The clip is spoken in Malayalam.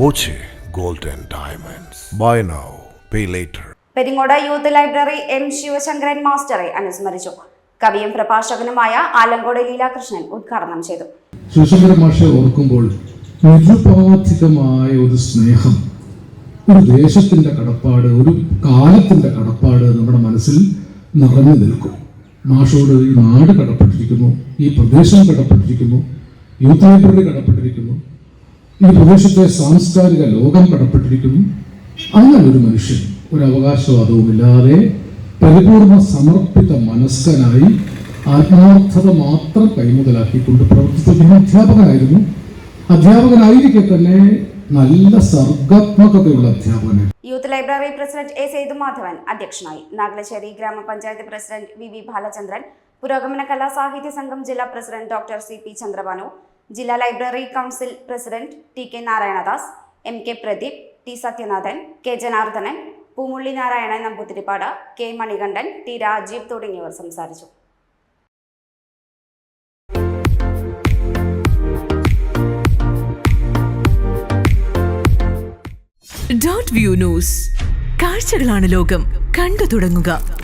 Boche gold and diamonds buy now pay later Peringode youth library M Sivasankaran മാസ്റ്ററെ അനുസ്മരിച്ചു. കവിയും പ്രഭാഷകനുമായ ആലങ്കോട് ലീലാകൃഷ്ണൻ ഉദ്ഘാടനം ചെയ്തു. ശിവശങ്കരൻ മാഷെ ഓർക്കുമ്പോൾ നിരുപാധികമായ ഒരു സ്നേഹം ഒരു ദേശത്തിന്റെ കടപ്പാട് ഒരു കാലത്തിന്റെ കടപ്പാട് നമ്മുടെ മനസ്സിൽ നിറഞ്ഞു നിൽക്കും. മാഷോട് ഈ നാട് കടപ്പെട്ടിരിക്കുന്നു ഈ പ്രദേശം കടപ്പെട്ടിരിക്കുന്നു യൂത്ത് ലൈബ്രറി കടപ്പെട്ടിരിക്കുന്നു. ഈ പ്രദേശത്തെ സാംസ്കാരിക ലോകം കടപ്പെട്ടിരിക്കുന്നു. അങ്ങനെ ഒരു മനുഷ്യൻ ഒരു അവകാശവാദവുമില്ലാതെ പരിപൂർണ സമർപ്പിത മനസ്കനായി ആത്മാർത്ഥത മാത്രം കൈമുതലാക്കിക്കൊണ്ട് പ്രവർത്തിച്ച പിന്നെ അധ്യാപകനായിരുന്നു. അധ്യാപകനായിരിക്കെ തന്നെ നല്ല സർഗാത്മകതയുള്ള അധ്യാപകനായിരുന്നു. Youth library president A Sethumadhavan അധ്യക്ഷനായി. നാഗലശ്ശേരി ഗ്രാമപഞ്ചായത്ത് പ്രസിഡന്റ് വി വി ബാലചന്ദ്രൻ പുരോഗമന കലാ സാഹിത്യ സംഘം ജില്ലാ president doctor C P Chandrabhanu ജില്ലാ library council president T K Narayanadas M K Pradeep T Sathyanathan K Janardhanan Poomulli Narayanan Namboothiripad K Manikandan T Rajeev തുടങ്ങിയവർ സംസാരിച്ചു. Dot view news. കാഴ്ചകളാണ് ലോകം. കണ്ടു തുടങ്ങുക.